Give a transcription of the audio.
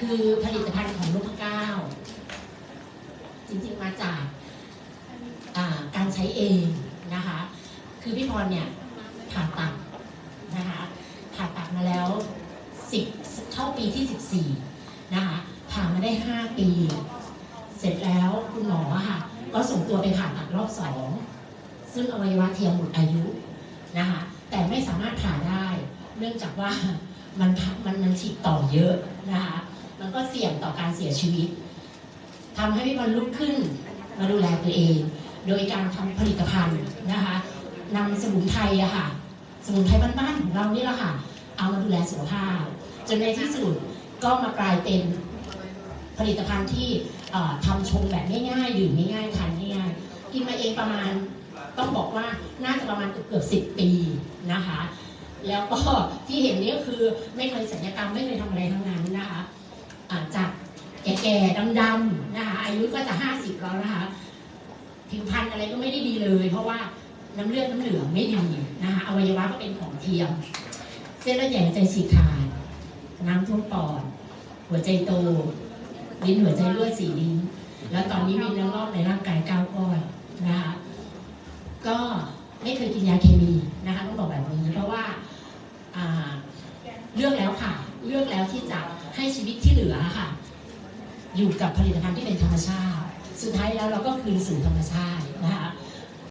คือผลิตภัณฑ์ของนพเก้า จริงๆมาจากการใช้เองนะคะ คือพี่พรเนี่ยผ่าตัดนะคะผ่าตัดมาแล้วสิบเข้าปีที่สิบสี่นะคะ ผ่ามาได้ห้าปี เสร็จแล้วคุณหมอค่ะ ก็ส่งตัวไปผ่าตัดรอบสองซึ่งอวัยวะเทียมหมดอายุนะคะ แต่ไม่สามารถผ่าได้ เนื่องจากว่ามันมันมันฉีดต่อเยอะนะคะ มันก็เสี่ยงต่อการเสียชีวิตทำให้พี่บอลลุกขึ้นมาดูแลตัวเอง โดยการทำผลิตภัณฑ์นะคะนำสมุนไพรอะค่ะ สมุนไพรบ้านๆของเรานี่แหละค่ะ เอามาดูแลสุขภาพ จนในที่สุดก็มากลายเป็นผลิตภัณฑ์ที่ทำชงแบบง่ายๆดื่มง่ายๆทานง่ายๆกินมาเองประมาณต้องบอกว่าน่าจะประมาณเกือบเกือบสิบปีนะคะ แล้วก็ที่เห็นนี่ก็คือไม่เคยสัญญกรรมไม่เคยทำอะไรทั้งนั้นนะคะ จากแก่ๆดำๆนะคะอายุก็จะห้าสิบแล้วนะคะผิวพรรณอะไรก็ไม่ได้ดีเลย เพราะว่าน้ำเลือดน้ำเหลืองไม่ดีนะคะอวัยวะก็เป็นของเทียม เส้นเลือดใหญ่ใจฉีกขาดน้ำท่วมปอด หัวใจโตลิ้นหัวใจรั่วสีลิ้นแล้วตอนนี้มีเนื้องอกในร่างกายเก้าก้อนนะคะก็ไม่เคยกินยาเคมีนะคะต้องบอกแบบนี้เพราะว่า เลือกแล้วค่ะ เลือกแล้วที่จะให้ชีวิตที่เหลือค่ะ อยู่กับผลิตภัณฑ์ที่เป็นธรรมชาติ สุดท้ายแล้วเราก็คืนสู่ธรรมชาตินะคะ